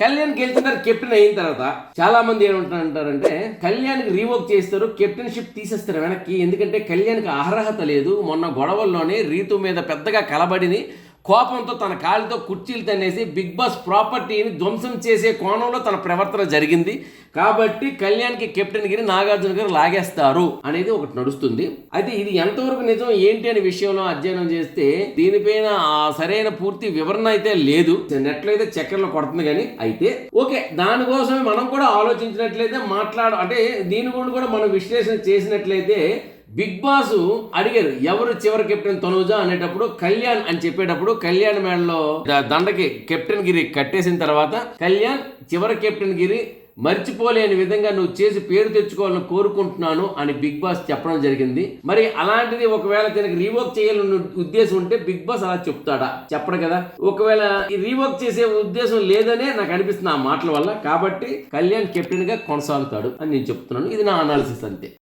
కళ్యాణ్ గెలిచిన కెప్టెన్ అయిన తర్వాత చాలా మంది ఏమంటారంటే కళ్యాణ్కి రీవోక్ చేస్తారు కెప్టెన్షిప్ తీసేస్తారు వెనక్కి. ఎందుకంటే కళ్యాణ్కి అర్హత లేదు. మొన్న గొడవల్లోనే రీతు మీద పెద్దగా కలబడిని కోపంతో తన కాలితో కుర్చీలు తన్నేసి బిగ్ బాస్ ప్రాపర్టీని ధ్వంసం చేసే కోణంలో తన ప్రవర్తన జరిగింది. కాబట్టి కళ్యాణ్కి కెప్టెన్ గిరి నాగార్జున గారు లాగేస్తారు అనేది ఒకటి నడుస్తుంది. అయితే ఇది ఎంతవరకు నిజం ఏంటి అనే విషయంలో అధ్యయనం చేస్తే దీనిపైన సరైన పూర్తి వివరణ అయితే లేదు. నెట్లో అయితే చక్కెరలో కొడుతుంది కానీ అయితే ఓకే దానికోసమే మనం కూడా ఆలోచించినట్లయితే మాట్లాడ అంటే దీని గురించి కూడా మనం విశ్లేషణ చేసినట్లయితే బిగ్ బాస్ అడిగారు ఎవరు చివరి కెప్టెన్ తనుజా అనేటప్పుడు కళ్యాణ్ అని చెప్పేటప్పుడు కళ్యాణ్ మేడలో దండకి కెప్టెన్ గిరి కట్టేసిన తర్వాత కళ్యాణ్ చివరి కెప్టెన్ గిరి మర్చిపోలేని విధంగా నువ్వు చేసి పేరు తెచ్చుకోవాలని కోరుకుంటున్నాను అని బిగ్ బాస్ చెప్పడం జరిగింది. మరి అలాంటిది ఒకవేళ తనకి రీవోక్ చేయాలని ఉద్దేశం ఉంటే బిగ్ బాస్ అలా చెప్తాడా? చెప్పడు కదా. ఒకవేళ ఈ రీవోక్ చేసే ఉద్దేశం లేదనే నాకు అనిపిస్తుంది ఆ మాటల వల్ల. కాబట్టి కళ్యాణ్ కెప్టెన్గా కొనసాగుతాడు అని నేను చెప్తున్నాను. ఇది నా అనాలిసిస్ అంతే.